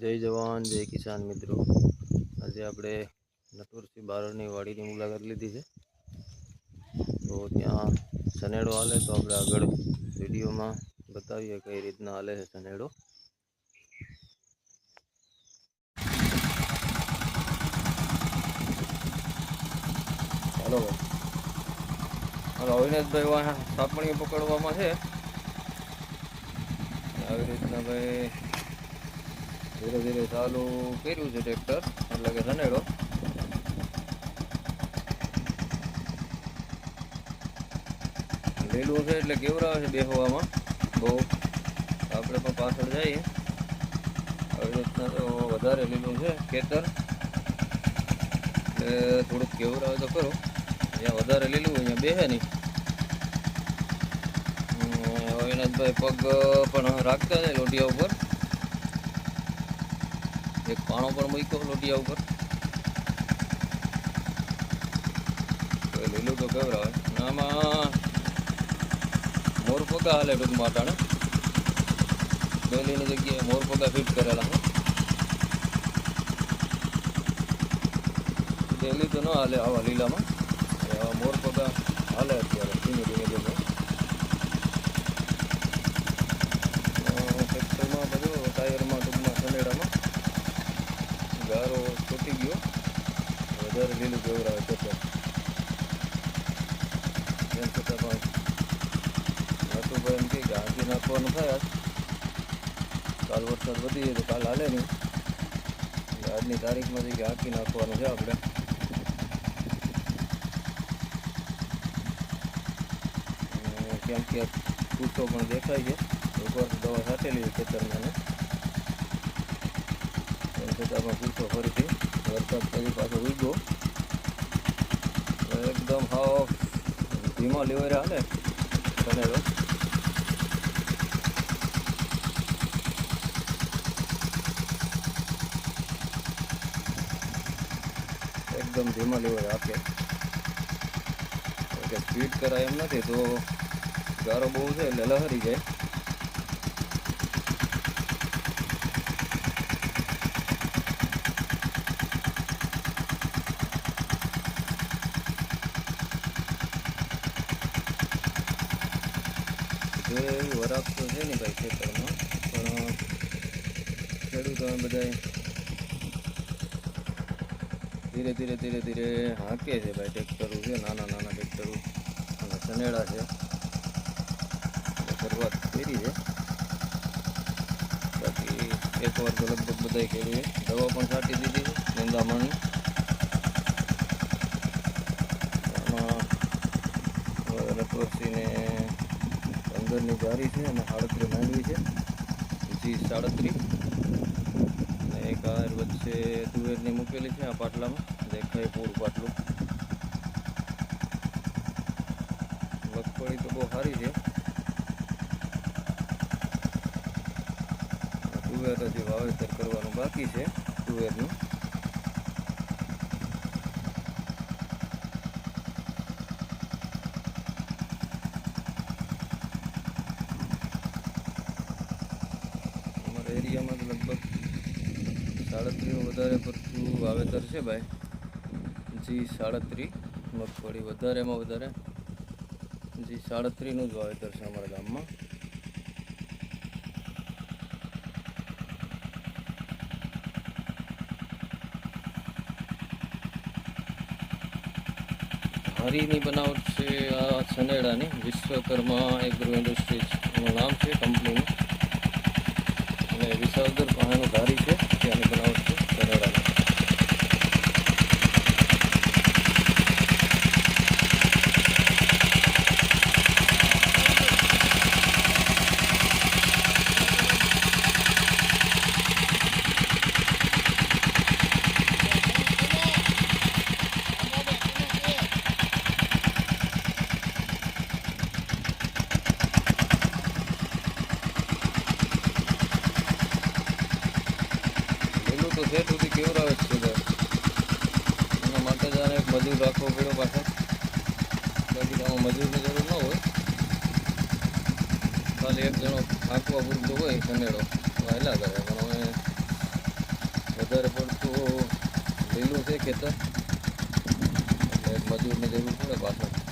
જય જવાન, જય કિસાન મિત્રો. આજે આપણે નટવરસિંહ બારડની વાડીની મુલાકાત લીધી છે. તો ત્યાં સનેડો હાલે તો આપણે આગળ વિડીયોમાં બતાવીએ કઈ રીતના હાલે છે સનેડો હલો. હાલો, અવિનાશભાઈ સાપણી પકડવામાં છે. આવી રીતના ભાઈ ધીરે ધીરે ચાલુ કર્યું છે ટ્રેક્ટર, એટલે કે ધનેડો. લીલું છે એટલે કેવરાવે છે બેહવામાં. બહુ. આપણે પણ પાછળ જઈએ. આવી રીતના તો વધારે લીલું છે ખેતર. એટલે થોડુંક કેવરાવે તો ખરું. અહીંયા વધારે લીલું અહીંયા બેહે નહીં. અવિનાશભાઈ પગ પણ રાખતા છે લોઢિયા ઉપર. એક પાણો પણ મૂક્યો લોટિયા ઉપર. લીલું તો કેવરાવે આમાં મોર પગા હાલે ટૂંકમાં અટાણે. ડોલીની જગ્યાએ મોર પગા ફિટ કરેલા ડેલી તો ન હાલે આવા લીલામાં. આવા મોર પગા હાલે અત્યારે ધીમે ધીમે ધીમે અ, ટ્રેક્ટરમાં બધું ટાયરમાં ટૂંકમાં સનેડામાં ગારો તૂટી ગયો વધારે લીલું કેવરાવે ખેતર તેમ છતાં પણ નટુભાઈ એમ કહે કે હાંકી નાખવાનું થાય આજ. કાલ વરસાદ વધી જાય તો કાલ હાલે નહીં એટલે આજની તારીખમાંથી કે હાંકી નાખવાનું છે આપણે અને ક્યાંક ક્યાંક કૂચો પણ દેખાય છે એકવાર દવા છાંટેલી છે ખેતરમાં ને તેમ છતાં પણ કૂચો ફરીથી વરસાદ ફરી પાછો ઉગ્યો તો એકદમ હાવ ધીમા લેવરે હાલે બનેલો એકદમ ધીમા લેવલ આપે. કે સ્પીડ કરાય એમ નથી તો ગારો બહુ છે એટલે લહરી જાય. જે વરાપ તો છે ને ભાઈ ખેતરમાં, પણ ખેડૂતો બધા ધીરે ધીરે ધીરે ધીરે હાંકે છે ભાઈ ટ્રેક્ટરો છે, નાના નાના ટ્રેક્ટરો અને સનેડા છે. શરૂઆત કરી છે. બાકી એક વાર તો લગભગ બધાય છે. દવા પણ છાંટી દીધી છે, નિંદામણની. આમાં રટવરસીને પંદરની જારી છે અને સાડત્રીસ માંડવી છે. પછી સાડત્રીસ. આ વચ્ચે તુવેરની મૂકેલી છે આ પાટલામાં. દેખાય પૂરું પાટલું. મગફળી તો બહુ સારી છે. તુવેર હજી વાવેતર કરવાનું બાકી છે, તુવેરનું. એરિયામાં લગભગ સાડત્રીસનું વધારે પડતું વાવેતર છે ભાઈ. જી સાડત્રી મગફળી વધારેમાં વધારે. જી સાડત્રીનું જ વાવેતર છે અમારા ગામમાં. હરીની બનાવટ છે આ સનેડાની વિશ્વકર્મા એગ્રો ઇન્ડસ્ટ્રીઝનું નામ છે કંપનીનું અને વિસાવદર પાણીનું ધારી છે. તો છે સુધી કેવડાવે જ છે એના માટે જાણે એક મજૂર રાખવો પડ્યો પાછો. બાકી આમાં મજૂરની જરૂર ન હોય. ખાલી એક જણો હાંકવા પૂરતો હોય ખંડેડો વહેલા કરે. પણ અમે વધારે પડતું લીલું છે ખેતર. એટલે મજૂરની જરૂર પડે પાછળ.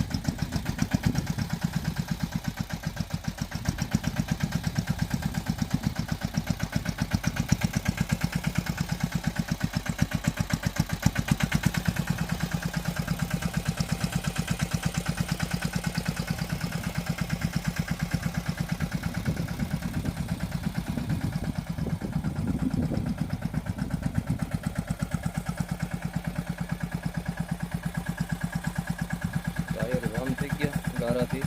ગયા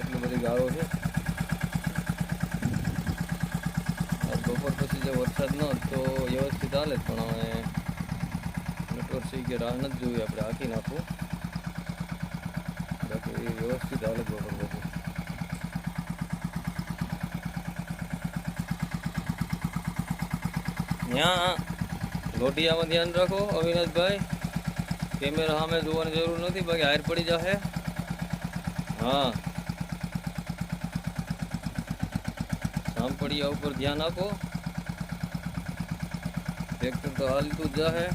એટલી બધી ગાળો છે. બપોર પછી જે વરસાદ ન તો વ્યવસ્થિત હાલે પણ હવે નેટવર્ક સી કે રાહ નથી જોઈએ આપણે હાંકી નાખવું બાકી વ્યવસ્થિત હાલે બપોર પછી. ત્યાં લોટિયામાં ધ્યાન રાખો, અવિનાશભાઈ. કેમેરા સામે જોવાની જરૂર નથી, બાકી હાર પડી જશે હા. સાંપડિયા ઉપર ધ્યાન આપો. ટ્રેક્ટર તો હાલતું જ જાહે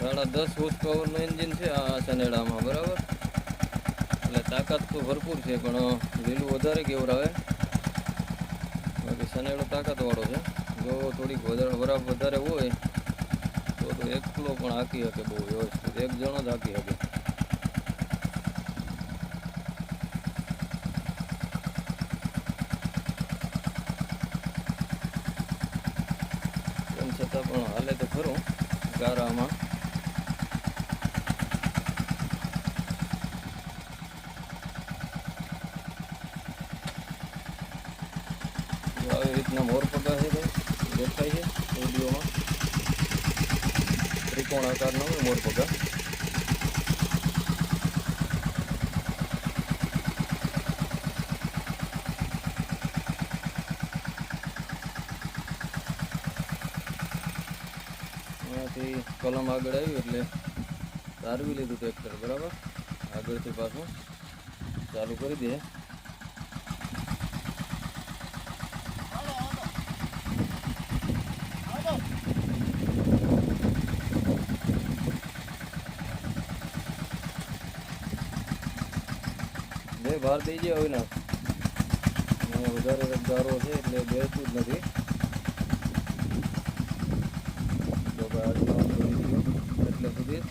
સાડા દસ હોર્સ પાવરનું એન્જિન છે આ સનેડામાં બરાબર? એટલે તાકાત તો ભરપૂર છે, પણ લીલું વધારે કેવરાવે બાકી સનેડો તાકાતવાળો છે. જો થોડીક વધારે, બરાબર વધારે હોય એકલો પણ હાકી શકે બહુ વ્યવસ્થિત. એક જણો જ હાકી શકે. તેમ છતાં પણ હાલે તો ખરું, ગારામાં. આવી રીતના મોર ભાઈ દેખાય છે, વિડીયોમાં. ત્રિકોણ આકારનો મોર પગા અહીંયાથી કલમ આગળ આવ્યું એટલે તારવી લીધું ટ્રેક્ટર બરાબર? આગળથી પાછું ચાલુ કરી દે. બે ભાર થઈ જાય હોય ને, અહીંયા વધારે રફદારો છે એટલે બેસતું જ નથી તો ભાઈ એટલે સુધી.